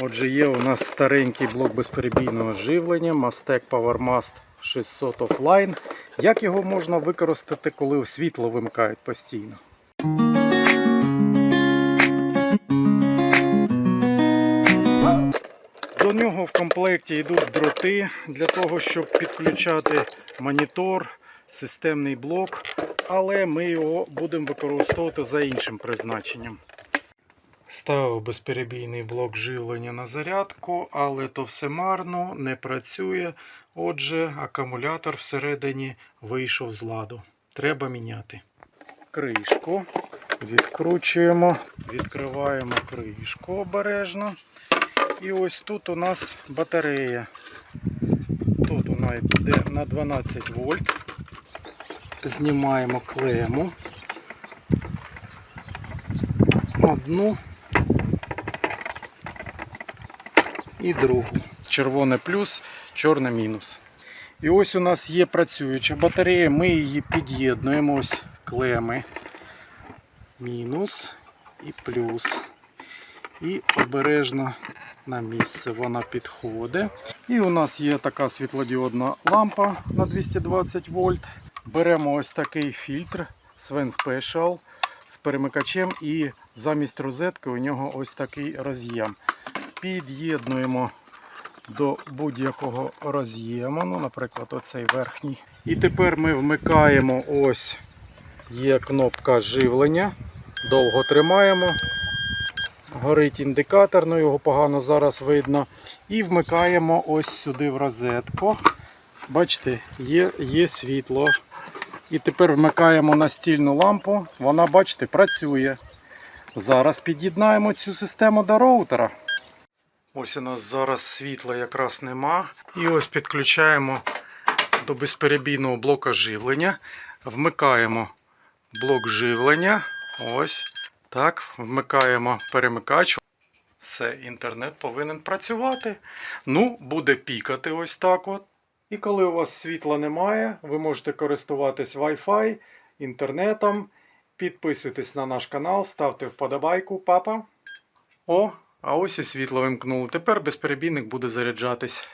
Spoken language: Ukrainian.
Отже, є у нас старенький блок безперебійного живлення Mastec PowerMast 600 Offline. Як його можна використати, коли світло вимикають постійно? До нього в комплекті йдуть дроти для того, щоб підключати монітор, системний блок, але ми його будемо використовувати за іншим призначенням. Ставив безперебійний блок живлення на зарядку, але то все марно, не працює. Отже, акумулятор всередині вийшов з ладу. Треба міняти. Кришку відкручуємо, відкриваємо кришку обережно. І ось тут у нас батарея. Тут вона йде на 12 вольт. Знімаємо клему. Одну і другу. Червоне плюс, чорне мінус. І ось у нас є працююча батарея. Ми її під'єднуємо ось клеми. Мінус і плюс. І обережно на місце вона підходить. І у нас є така світлодіодна лампа на 220 вольт. Беремо ось такий фільтр Sven Special з перемикачем і замість розетки у нього ось такий роз'єм. Під'єднуємо до будь-якого роз'єму, ну, наприклад, оцей верхній. І тепер ми вмикаємо ось є кнопка живлення. Довго тримаємо. Горить індикатор, ну його погано зараз видно. І вмикаємо ось сюди в розетку. Бачите, є, є світло. І тепер вмикаємо настільну лампу. Вона, бачите, працює. Зараз під'єднаємо цю систему до роутера. Ось у нас зараз світла якраз нема. І ось підключаємо до безперебійного блока живлення. Вмикаємо блок живлення. Ось. Так, вмикаємо перемикач. Все, інтернет повинен працювати. Ну, буде пікати ось так от. І коли у вас світла немає, ви можете користуватись Wi-Fi, інтернетом. Підписуйтесь на наш канал, ставте вподобайку, папа. О, а ось і світло вимкнули. Тепер безперебійник буде заряджатись.